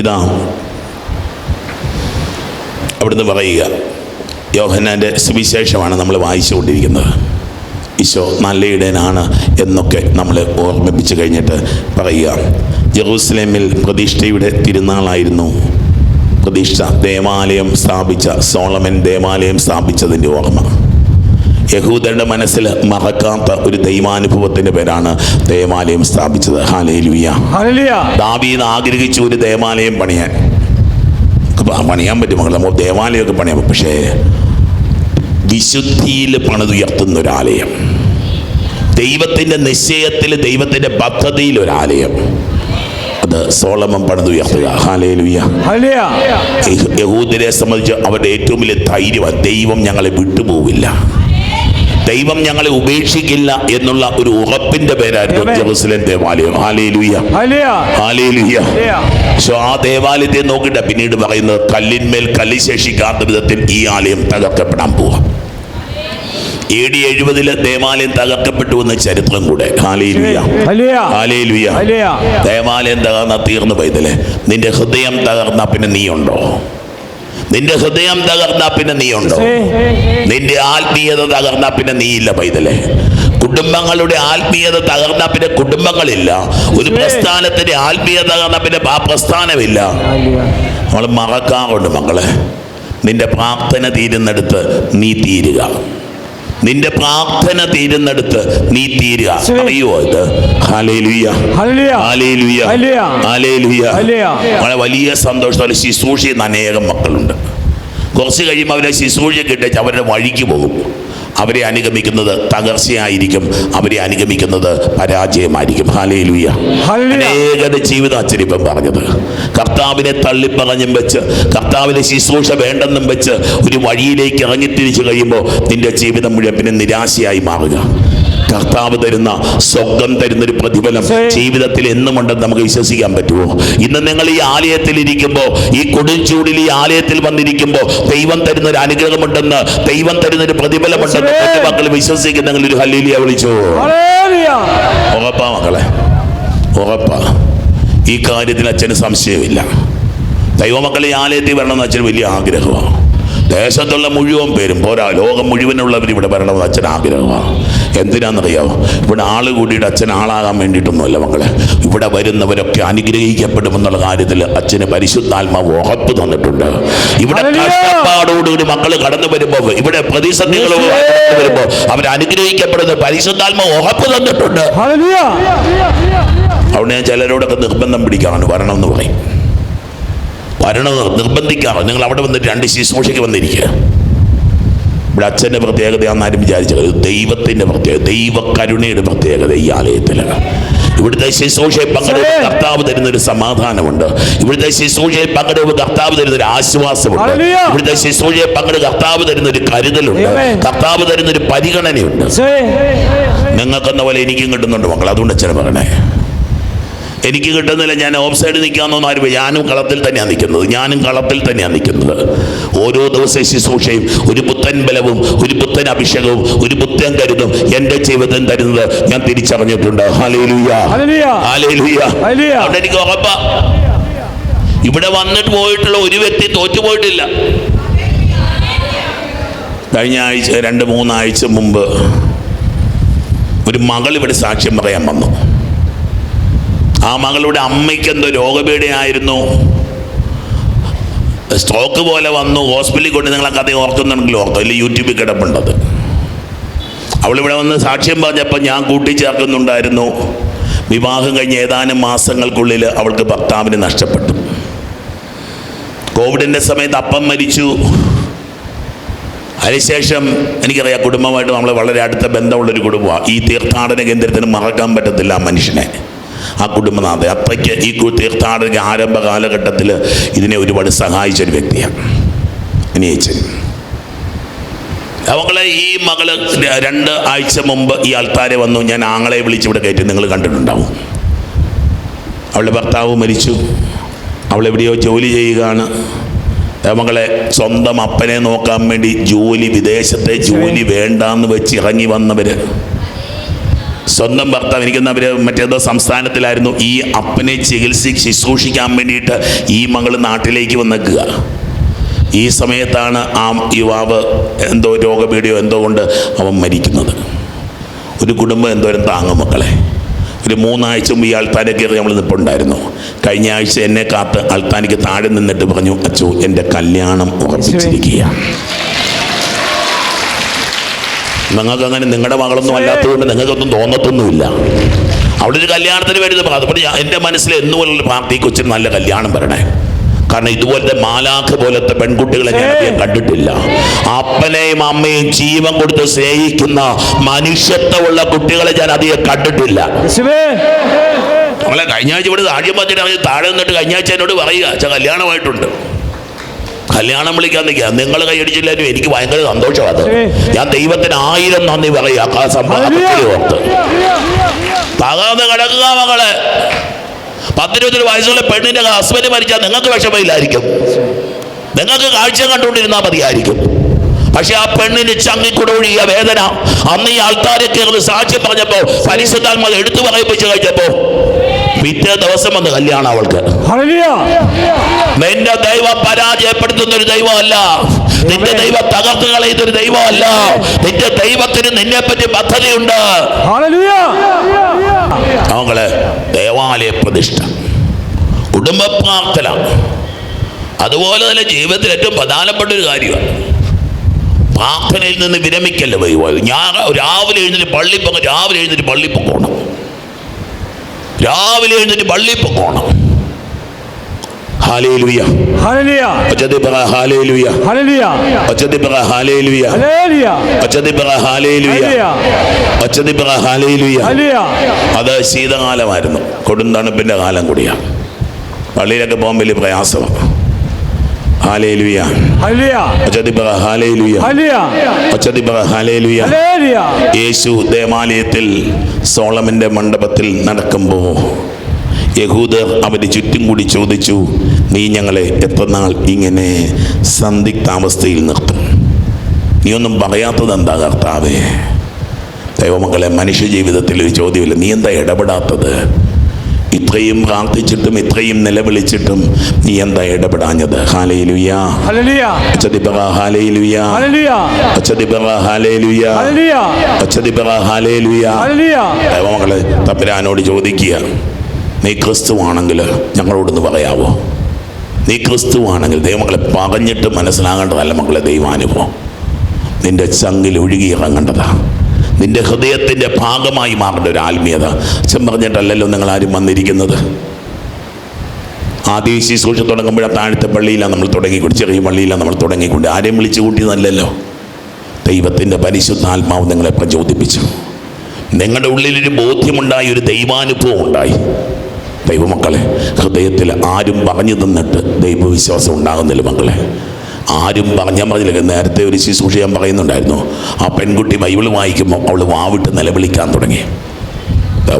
ഇതാ. അവിടുന്ന് പറയുക യോഹന്നാന്റെ സുവിശേഷമാണ് നമ്മൾ വായിച്ചുകൊണ്ടിരിക്കുന്നത്. ഈശോ നല്ല ഇടയനാണ് എന്നൊക്കെ നമ്മൾ ഓർമ്മിപ്പിച്ച് കഴിഞ്ഞിട്ട് പറയുക. ജെറൂസലേമിൽ പ്രതിഷ്ഠയുടെ തിരുനാളായിരുന്നു. പ്രതിഷ്ഠ ദേവാലയം സ്ഥാപിച്ച സോളമൻ ദേവാലയം സ്ഥാപിച്ചതിന്റെ ഓർമ്മ. യഹൂദരുടെ മനസ്സിൽ മറക്കാത്ത ഒരു ദൈവാനുഭവത്തിന്റെ പേരാണ് ദേവാലയം സ്ഥാപിച്ചത്. ദാവീദ് ആഗ്രഹിച്ചു ഒരു ദേവാലയം പണിയാൻ. നമുക്ക് പണിയാൻ പറ്റും മക്കളെ നമ്മൾ ദേവാലയമൊക്കെ പണിയാം പക്ഷേ വിശുദ്ധിയിൽ പണിതുയർത്തുന്ന ഒരാലയം. ദൈവത്തിന്റെ നിശ്ചയത്തിൽ ദൈവത്തിന്റെ പദ്ധതിയിൽ ഒരാലയം. അത് സോളമം പണിതുയർത്തുക. യഹൂദരെ സംബന്ധിച്ച് അവരുടെ ഏറ്റവും വലിയ ധൈര്യം ദൈവം ഞങ്ങളെ വിട്ടുപോവില്ല. ദൈവം ഞങ്ങളെ ഉപേക്ഷിക്കില്ല എന്നുള്ള ഒരു ഉറപ്പിന്റെ പേരായിരുന്നു. ജെറുസലേം ദേവാലയം. ഹല്ലേലൂയ ആ ദേവാലയത്തെ നോക്കിയിട്ട് പിന്നീട് പറയുന്നത് കല്ലിന്മേൽ കല്ല് ശേഷിക്കാത്ത വിധത്തിൽ ഈ ആലയം തകർക്കപ്പെടാൻ പോവാം. എ ഡി എഴുപതിലെ ദേവാലയം തകർക്കപ്പെട്ടു എന്ന ചരിത്രം കൂടെ. ദേവാലയം തകർന്ന തീർന്നു പൈതലെ നിന്റെ ഹൃദയം തകർന്ന പിന്നെ നീയുണ്ടോ? നിന്റെ ഹൃദയം തകർന്ന പിന്നെ നീയുണ്ടോ? നിന്റെ ആത്മീയത തകർന്ന പിന്നെ നീയില്ല പൈതലെ. കുടുംബങ്ങളുടെ ആത്മീയത തകർന്ന പിന്നെ കുടുംബങ്ങളില്ല. ഒരു പ്രസ്ഥാനത്തിന്റെ ആത്മീയത തകർന്ന പിന്നെ ആ പ്രസ്ഥാനമില്ല. നമ്മൾ മറക്കാറുണ്ട് മക്കളെ. നിന്റെ പ്രാർത്ഥന തീരുന്നിടത്ത് നീ തീരുക. നിന്റെ പ്രാർത്ഥന തീരുന്നിടത്ത് നീ തീരുക. അറിയോ ഇത്. വളരെ വലിയ സന്തോഷത്തോടെ ശുശ്രൂഷ ചെയ്യുന്ന അനേകം മക്കളുണ്ട്. കുറച്ച് കഴിയുമ്പോൾ അവരെ ശുശ്രൂഷ കിട്ടിച്ച് അവരുടെ വഴിക്ക് പോകും. അവരെ അനുഗമിക്കുന്നത് തകർച്ചയായിരിക്കും. അവരെ അനുഗമിക്കുന്നത് പരാജയമായിരിക്കും. ഹാലേലുയ. അനേകരുടെ ജീവിതം അച്ഛൻ പറഞ്ഞത്. കർത്താവിനെ തള്ളിപ്പറഞ്ഞും വെച്ച് കർത്താവിനെ ശുശ്രൂഷ വേണ്ടെന്നും വെച്ച് ഒരു വഴിയിലേക്ക് ഇറങ്ങിത്തിരിച്ചു കഴിയുമ്പോൾ നിന്റെ ജീവിതം മുഴുവൻ പിന്നെ നിരാശയായി മാറുക. കർത്താവ് തരുന്ന സ്വർഗം തരുന്ന ഒരു പ്രതിഫലം ജീവിതത്തിൽ എന്നും ഉണ്ടെന്ന് നമുക്ക് വിശ്വസിക്കാൻ പറ്റുമോ? ഇന്ന് നിങ്ങൾ ഈ ആലയത്തിൽ ഇരിക്കുമ്പോൾ ഈ കൊടുംചൂടിൽ ഈ ആലയത്തിൽ വന്നിരിക്കുമ്പോൾ ദൈവം തരുന്ന ഒരു അനുഗ്രഹമുണ്ടെന്ന് ദൈവം തരുന്ന ഒരു പ്രതിഫലമുണ്ടെന്ന് എന്റെ മക്കൾ വിശ്വസിക്കുന്നെങ്കിൽ ഒരു ഹല്ലേലിയ വിളിച്ചോ? ഉറപ്പാ മക്കളെ ഉറപ്പാ. ഈ കാര്യത്തിൽ അച്ഛന് സംശയമില്ല. ദൈവമക്കളെ ആലയത്തിൽ വരണമെന്ന് അച്ഛന് വലിയ ആഗ്രഹമാണ്. ദേശത്തുള്ള മുഴുവൻ പേരും പോരാ. ലോകം മുഴുവനുള്ളവർ ഇവിടെ വരണമെന്ന് അച്ഛൻ ആഗ്രഹമാണ്. എന്തിനാണെന്നറിയാമോ ഇവിടെ ആൾ കൂടിയിട്ട് അച്ഛൻ ആളാകാൻ വേണ്ടിയിട്ടൊന്നുമല്ല മക്കളെ. ഇവിടെ വരുന്നവരൊക്കെ അനുഗ്രഹിക്കപ്പെടുമെന്നുള്ള കാര്യത്തിൽ അച്ഛന് പരിശുദ്ധാത്മാവ് ഉറപ്പ് തന്നിട്ടുണ്ട്. ഇവിടെ. കഷ്ടപ്പാടോടുകൂടി മക്കൾ കടന്നു വരുമ്പോൾ ഇവിടെ പ്രതിസന്ധികളോട് വരുമ്പോൾ അവർ അനുഗ്രഹിക്കപ്പെടുന്ന പരിശുദ്ധാത്മാവ് ഉറപ്പ് തന്നിട്ടുണ്ട്. അവിടെ ഞാൻ ചിലരോടൊക്കെ നിർബന്ധം പിടിക്കാൻ വരണം എന്ന് പറയും. വരണം നിർബന്ധിക്കാണ്. നിർബന്ധിക്കാറ് നിങ്ങൾ അവിടെ വന്നിട്ട് രണ്ട് ശുശ്രൂഷയ്ക്ക് വന്നിരിക്കുക. ഇവിടെ അച്ഛന്റെ പ്രത്യേകതയാണെന്ന് ആരും വിചാരിച്ചത് ദൈവത്തിന്റെ പ്രത്യേകത ദൈവകരുണയുടെ പ്രത്യേകത ഈ ആലയത്തിൽ ഇവിടുത്തെ ശുശ്രൂഷയെ പങ്കെടുപ്പ് കർത്താവ് തരുന്ന ഒരു സമാധാനമുണ്ട്. ഇവിടുത്തെ ശുശ്രൂഷയെ പങ്കെടുപ്പ് കർത്താവ് തരുന്ന ഒരു ആശ്വാസമുണ്ട്. ഇവിടുത്തെ ശുശ്രൂഷയെ പങ്കെടുപ്പ് കർത്താവ് തരുന്ന ഒരു കരുതലുണ്ട് കർത്താവ് തരുന്ന ഒരു പരിഗണനയുണ്ട് നിങ്ങൾക്കെന്ന പോലെ എനിക്കും കിട്ടുന്നുണ്ട് മക്കൾ അതുകൊണ്ട് അച്ഛനെ പറയണേ എനിക്ക് കിട്ടുന്നില്ല ഞാൻ ഓഫ് സൈഡ് നിൽക്കാമെന്നൊന്നും ആരും ഞാനും കളത്തിൽ തന്നെയാണ് നിൽക്കുന്നത്. ഞാനും കളത്തിൽ തന്നെയാണ് നിൽക്കുന്നത്. ഓരോ ദിവസവും ശുശ്രൂഷയും ഒരു പുത്തൻ ബലവും ഒരു പുത്തൻ അഭിഷേകവും ഒരു പുത്തൻ കരുതും എന്റെ ജീവിതം തരുന്നത് ഞാൻ തിരിച്ചറിഞ്ഞിട്ടുണ്ട്. അവിടെ എനിക്ക് ഉറപ്പ. ഇവിടെ വന്നിട്ട് പോയിട്ടുള്ള ഒരു വ്യക്തി തോറ്റുപോയിട്ടില്ല കഴിഞ്ഞ ആഴ്ച രണ്ട് മൂന്നാഴ്ച മുമ്പ് ഒരു മകൾ ഇവിടെ സാക്ഷ്യം പറയാൻ വന്നു. ആ മകളുടെ അമ്മയ്ക്ക് എന്തോ രോഗപീഠയായിരുന്നു സ്ട്രോക്ക് പോലെ വന്നു. ഹോസ്പിറ്റലിൽ കൊണ്ട് നിങ്ങളെ കഥ ഓർക്കുന്നുണ്ടെങ്കിൽ ഓർത്തോ. ഇല്ല യൂട്യൂബിൽ കിടപ്പുണ്ടത്. അവളിവിടെ വന്ന് സാക്ഷ്യം പറഞ്ഞപ്പോൾ ഞാൻ കൂട്ടിച്ചേർക്കുന്നുണ്ടായിരുന്നു. വിവാഹം കഴിഞ്ഞ ഏതാനും മാസങ്ങൾക്കുള്ളിൽ അവൾക്ക് ഭർത്താവിന് നഷ്ടപ്പെട്ടു. കോവിഡിന്റെ സമയത്ത് അപ്പം മരിച്ചു. അതിനുശേഷം എനിക്കറിയാം കുടുംബമായിട്ട് നമ്മൾ വളരെ അടുത്ത ബന്ധമുള്ളൊരു കുടുംബമാണ്. ഈ തീർത്ഥാടന കേന്ദ്രത്തിന് മറക്കാൻ പറ്റത്തില്ല മനുഷ്യനെ. ആ കുടുംബനാഥ അത്രയ്ക്ക് ഈ തീർത്ഥാടന ആരംഭ കാലഘട്ടത്തിൽ ഇതിനെ ഒരുപാട് സഹായിച്ചൊരു വ്യക്തിയാണ്. അനിയച്ചൻ. അവങ്ങളെ ഈ മകൾ രണ്ട് ആഴ്ച മുമ്പ് ഈ ആൾക്കാരെ വന്നു. ഞാൻ ആങ്ങളെ വിളിച്ച് ഇവിടെ കയറ്റി നിങ്ങൾ കണ്ടിട്ടുണ്ടാവും. അവളുടെ ഭർത്താവ് മരിച്ചു. അവൾ എവിടെയോ ജോലി ചെയ്യുകയാണ്. മകളെ സ്വന്തം അപ്പനെ നോക്കാൻ വേണ്ടി ജോലി വിദേശത്തെ ജോലി വേണ്ടാന്ന് വെച്ച് ഇറങ്ങി വന്നവര്. സ്വന്തം ഭർത്താവ് എനിക്കുന്നവര് മറ്റേതോ സംസ്ഥാനത്തിലായിരുന്നു. ഈ അപ്പനെ ചികിത്സ ശുശ്രൂഷിക്കാൻ വേണ്ടിയിട്ട് ഈ മകൾ നാട്ടിലേക്ക് വന്നേക്കുക. ഈ സമയത്താണ് ആ യുവാവ് എന്തോ രോഗപീഠിയോ എന്തോ കൊണ്ട് അവൻ മരിക്കുന്നത്. ഒരു കുടുംബം എന്തോരം താങ്ങും മക്കളെ. ഒരു മൂന്നാഴ്ച മുമ്പ് ഈ അൾത്താനെ കയറി നമ്മൾ നിൽപ്പുണ്ടായിരുന്നു കഴിഞ്ഞ ആഴ്ച എന്നെ കാത്ത് അൾത്താനിക്ക് താഴെ നിന്നിട്ട് പറഞ്ഞു അച്ചു എന്റെ കല്യാണം ഉറപ്പിച്ചിരിക്കുകയാണ്. നിങ്ങൾക്ക് അങ്ങനെ നിങ്ങളുടെ മകളൊന്നും അല്ലാത്തതുകൊണ്ട് നിങ്ങൾക്കൊന്നും തോന്നത്തൊന്നുമില്ല. അവിടെ ഒരു കല്യാണത്തിന് വരുന്നത് അതുപോലെ എന്റെ മനസ്സിൽ എന്നുപോലുള്ള പാർട്ടി കൊച്ചിന് നല്ല കല്യാണം വരണേ. കാരണം ഇതുപോലത്തെ മാലാഖ് പോലത്തെ പെൺകുട്ടികളെ ഞാൻ അധികം കണ്ടിട്ടില്ല. അപ്പനെയും അമ്മയും ജീവൻ കൊടുത്ത് സ്നേഹിക്കുന്ന മനുഷ്യത്വമുള്ള കുട്ടികളെ ഞാൻ അധികം കണ്ടിട്ടില്ല. നമ്മളെ കഴിഞ്ഞ ആഴ്ച ഇവിടെ ആദ്യം പറഞ്ഞിട്ട് താഴെ നിന്നിട്ട് കഴിഞ്ഞ ആഴ്ച എന്നോട് പറയുക കല്യാണമായിട്ടുണ്ട്. കല്യാണം വിളിക്കാൻ നിൽക്കുക. നിങ്ങൾ കൈയടിച്ചില്ലാലും എനിക്ക് ഭയങ്കര സന്തോഷമാണ്. ഞാൻ ദൈവത്തിന് ആയിരം നന്ദി പറയുക ഓർത്ത്. തകർന്ന് കിടക്കുക മകളെ. പത്തിരുപത്തി വയസ്സുള്ള പെണ്ണിന്റെ ഹസ്ബൻഡ് മരിച്ചാൽ നിങ്ങൾക്ക് വിഷമയില്ലായിരിക്കും നിങ്ങൾക്ക് കാഴ്ച കണ്ടുകൊണ്ടിരുന്നാൽ മതിയായിരിക്കും. പക്ഷെ ആ പെണ്ണിന് ചങ്ങിക്കുടൊഴിയ വേദന. അന്ന് ഈ ആൾക്കാരെ കയറി സാക്ഷ്യം പറഞ്ഞപ്പോ പരിശുദ്ധാത്മ എടുത്തു പറയിപ്പിച്ചു കഴിച്ചപ്പോ പിറ്റേ ദിവസം വന്ന് കല്യാണം അവൾക്ക്. നിന്റെ ദൈവം പരാജയപ്പെടുത്തുന്ന ഒരു ദൈവമല്ല. നിന്റെ ദൈവം തകർത്ത് കളയുന്ന ഒരു ദൈവമല്ല. നിന്റെ ദൈവത്തിന് നിന്നെ പറ്റി പദ്ധതിയുണ്ട് അവങ്ങൾ ദേവാലയ പ്രതിഷ്ഠ കുടുംബ പ്രാർത്ഥന. അതുപോലെ തന്നെ ജീവിതത്തിൽ ഏറ്റവും പ്രധാനപ്പെട്ട ഒരു കാര്യമാണ് പ്രാർത്ഥനയിൽ നിന്ന് വിരമിക്കല്ലേ ദൈവം ഞാൻ രാവിലെ എഴുന്നേറ്റ് പള്ളി രാവിലെ എഴുന്നേറ്റ് പള്ളി പോകണം രാവിലെ എഴുന്നേറ്റ് പള്ളി പോകണം അത് ശീതകാലമായിരുന്നു. കൊടും പിന്നെ കാലം കൂടിയാണ് പള്ളിയിലൊക്കെ പോകാൻ വലിയ പ്രയാസമാണ് ഹാലേലുയ യേശു ദേവാലയത്തിൽ സോളമിന്റെ മണ്ഡപത്തിൽ നടക്കുമ്പോൾ യഹൂദർ അവന് ചുറ്റും കൂടി ചോദിച്ചു നീ ഞങ്ങളെ എത്ര നാൾ ഇങ്ങനെ സന്ദിഗ്ധാവസ്ഥയിൽ നിർത്തും? നീ ഒന്നും പറയാത്തത് എന്താ കർത്താവേ? ദൈവമക്കളെ മനുഷ്യ ജീവിതത്തിൽ ഒരു ചോദ്യമില്ല. നീ എന്താ ഇടപെടാത്തത്? ഇത്രയും പ്രാർത്ഥിച്ചിട്ടും ഇത്രയും നിലവിളിച്ചിട്ടും നീ എന്താ ഇടപെടാഞ്ഞത്? ഹാലയിലുയാ തപ്പിരാനോട് ചോദിക്കുക നീ ക്രിസ്തുവാണെങ്കിൽ ഞങ്ങളോടൊന്ന് പറയാവോ? നീ ക്രിസ്തുവാണെങ്കിൽ ദൈവമക്കളെ പറഞ്ഞിട്ട് മനസ്സിലാകേണ്ടതല്ല മക്കളെ ദൈവാനുഭവം. നിന്റെ ചങ്കിൽ ഒഴുകി ഇറങ്ങേണ്ടതാ. നിന്റെ ഹൃദയത്തിന്റെ ഭാഗമായി മാറേണ്ട ഒരു ആത്മീയത. അച്ഛൻ പറഞ്ഞിട്ടല്ലല്ലോ നിങ്ങൾ ആരും വന്നിരിക്കുന്നത്. ആദ്യ ശുശ്രൂഷ തുടങ്ങുമ്പോഴാണ് താഴത്തെ പള്ളിയിലാണ് നമ്മൾ തുടങ്ങിക്കൊണ്ട് ചെറിയ പള്ളിയിലാണ് നമ്മൾ തുടങ്ങിക്കൊണ്ട്. ആരെയും വിളിച്ചു കൂട്ടിയതല്ലല്ലോ. ദൈവത്തിന്റെ പരിശുദ്ധാത്മാവ് നിങ്ങളെ പ്രചോദിപ്പിച്ചു. നിങ്ങളുടെ ഉള്ളിലൊരു ബോധ്യമുണ്ടായി ഒരു ദൈവാനുഭവം ഉണ്ടായി. ദൈവമക്കളെ ഹൃദയത്തിൽ ആരും പറഞ്ഞു തന്നിട്ട് ദൈവവിശ്വാസം ഉണ്ടാകുന്നില്ല മക്കളെ. ആരും പറഞ്ഞാൽ പറഞ്ഞില്ല നേരത്തെ ഒരു ശുശ്രൂഷ ഞാൻ പറയുന്നുണ്ടായിരുന്നു. ആ പെൺകുട്ടി ബൈബിൾ വായിക്കുമ്പോൾ അവൾ വാവിട്ട് നിലവിളിക്കാൻ തുടങ്ങി.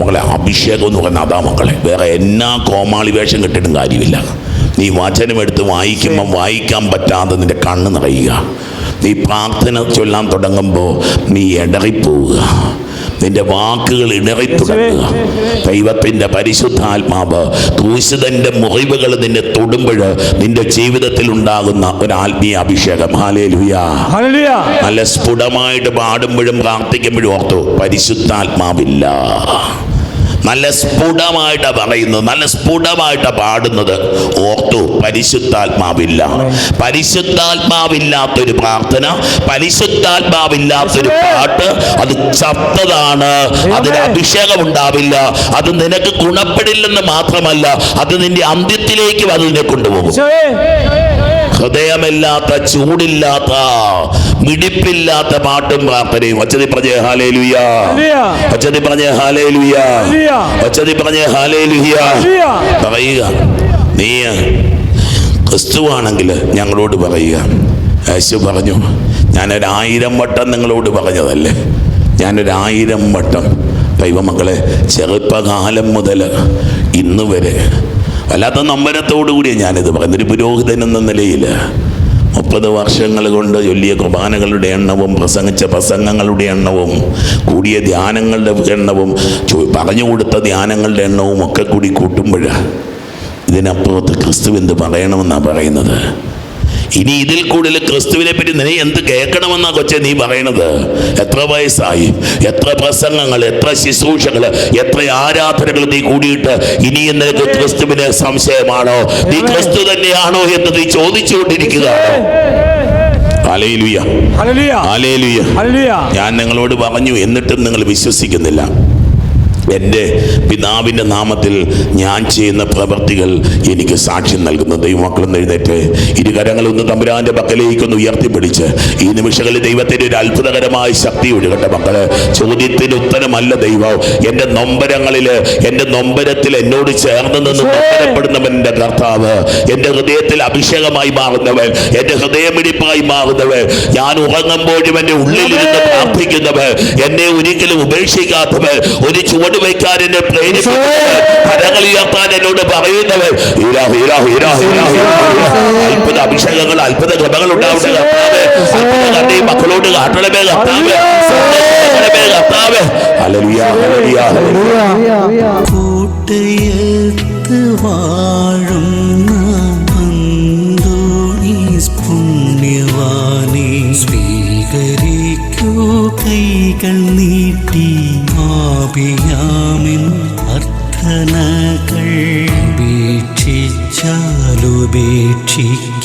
മക്കളെ അഭിഷേകം എന്ന് പറഞ്ഞാൽ അതാ മക്കളെ. വേറെ എന്നാ കോമാളി വേഷം കെട്ടിട്ടും കാര്യമില്ല. നീ വചനം എടുത്ത് വായിക്കുമ്പം വായിക്കാൻ പറ്റാതെ നിന്റെ കണ്ണ് നിറയുക. നീ പ്രാർത്ഥന ചൊല്ലാൻ തുടങ്ങുമ്പോൾ നീ ഇടറിപ്പോവുക നിന്റെ വാക്കുകൾ ഇണറി തുടങ്ങുക ദൈവത്തിന്റെ പരിശുദ്ധാത്മാവ് ദൂഷിതന്റെ മുറിവുകൾ നിന്നെ തൊടുമ്പോൾ നിന്റെ ജീവിതത്തിൽ ഉണ്ടാകുന്ന ഒരു ആത്മീയ അഭിഷേകം. നല്ല സ്ഫുടമായിട്ട് പാടുമ്പോഴും പ്രാർത്ഥിക്കുമ്പോഴും ഓർത്തു പരിശുദ്ധാത്മാവില്ല. നല്ല സ്ഫുടമായിട്ടാണ് പറയുന്നത് നല്ല സ്ഫുടമായിട്ടാണ് പാടുന്നത്. ഓർത്തു പരിശുദ്ധാത്മാവില്ല. പരിശുദ്ധാത്മാവില്ലാത്തൊരു പ്രാർത്ഥന പരിശുദ്ധാത്മാവില്ലാത്തൊരു പാട്ട് അത് ചത്തതാണ്. അതിന് അഭിഷേകം ഉണ്ടാവില്ല അത് നിനക്ക് ഗുണപ്പെടില്ലെന്ന് മാത്രമല്ല അത് നിന്റെ അന്ത്യത്തിലേക്കും അത് നിന്നെ കൊണ്ടുപോകും. ഹൃദയമില്ലാത്ത ചൂടില്ലാത്ത മിടിപ്പില്ലാത്ത പാട്ടും പ്രാർത്ഥനയും ഒച്ചതി പറഞ്ഞേ ഹാലേ ലുയ. ഒച്ചതി പറഞ്ഞേ ഹാലേ ലുയ. ഒച്ചതി പറഞ്ഞേ ഹാലേ ലുയ പറയുക. നീ ക്രിസ്തുവാണെങ്കിൽ ഞങ്ങളോട് പറയുക. യേശു പറഞ്ഞു ഞാനൊരായിരം വട്ടം നിങ്ങളോട് പറഞ്ഞതല്ലേ? ഞാനൊരായിരം വട്ടം. ദൈവമക്കളെ ചെറുപ്പകാലം മുതൽ ഇന്ന് വരെ വല്ലാത്ത നമ്പരത്തോടു കൂടിയാണ് ഞാനിത് പറയുന്നത്. ഒരു പുരോഹിതൻ എന്ന നിലയിൽ മുപ്പത് വർഷങ്ങൾ കൊണ്ട് ചൊല്ലിയ കുർബാനകളുടെ എണ്ണവും പ്രസംഗിച്ച പ്രസംഗങ്ങളുടെ എണ്ണവും കൂടിയ ധ്യാനങ്ങളുടെ എണ്ണവും പറഞ്ഞു കൊടുത്ത ധ്യാനങ്ങളുടെ എണ്ണവും ഒക്കെ കൂടി കൂട്ടുമ്പോഴാണ് ഇതിനപ്പുറത്ത് ക്രിസ്തു എന്ത് പറയണമെന്നാണ് പറയുന്നത്? ഇനി ഇതിൽ കൂടുതൽ ക്രിസ്തുവിനെ പറ്റി നീ എന്ത് കേൾക്കണമെന്നാ കൊച്ചെ നീ പറയണത്? എത്ര വയസ്സായി? എത്ര പ്രസംഗങ്ങൾ എത്ര ശുശ്രൂഷകൾ എത്ര ആരാധനകൾ നീ കൂടിയിട്ട് ഇനി നിനക്ക് ക്രിസ്തുവിന് സംശയമാണോ? നീ ക്രിസ്തു തന്നെയാണോ എന്ന് നീ ചോദിച്ചുകൊണ്ടിരിക്കുകയാണോ. ഞാൻ നിങ്ങളോട് പറഞ്ഞു എന്നിട്ടും നിങ്ങൾ വിശ്വസിക്കുന്നില്ല. എന്റെ പിതാവിന്റെ നാമത്തിൽ ഞാൻ ചെയ്യുന്ന പ്രവൃത്തികൾ എനിക്ക് സാക്ഷ്യം നൽകുന്നു. ദൈവമക്കളൊന്ന് എഴുന്നേറ്റ്. ഇരുകരങ്ങളൊന്ന് തമ്പുരാന്റെ പക്കലേക്കൊന്ന് ഉയർത്തിപ്പിടിച്ച്. ഈ നിമിഷങ്ങളിൽ ദൈവത്തിന്റെ ഒരു അത്ഭുതകരമായ ശക്തി ഒഴുകട്ടെ മക്കൾ. ചോദ്യത്തിന് ഉത്തരമല്ല ദൈവം. എന്റെ നൊമ്പരങ്ങളിൽ എന്റെ നൊമ്പരത്തിൽ എന്നോട് ചേർന്ന് നിന്ന് നൊമ്പരപ്പെടുന്നവൻ എന്റെ കർത്താവ്. എന്റെ ഹൃദയത്തിൽ അഭിഷേകമായി മാറുന്നവൻ എന്റെ ഹൃദയമിടിപ്പായി മാറുന്നവൻ. ഞാൻ ഉറങ്ങുമ്പോഴും എന്റെ ഉള്ളിലിരുന്ന് പ്രാർത്ഥിക്കുന്നവൻ എന്നെ ഒരിക്കലും ഉപേക്ഷിക്കാത്തവൻ ഒരു ചുവട് വയ്ക്കാൻ എന്നെ പ്രേരിപ്പിക്കുന്നത് കരങ്ങൾ ഉയർത്താൻ എന്നോട് ഹീരാ. അത്ഭുത അഭിഷേകങ്ങൾ അത്ഭുത കൃപകൾ ഉണ്ടാവട്ടെ കർത്താവേ. അത്ഭുത കണ്ട മക്കളോട് കാട്ടണമേ കർത്താവേ. കർത്താവേ. Hallelujah hallelujah hallelujah. കൂട്ടയത്ത് വാഴുന്ന പുണ്യവാനെ സ്വീകരിക്കൂ അർത്ഥനകൾ ഉപേക്ഷിച്ചാലുപേക്ഷിക്കാതെ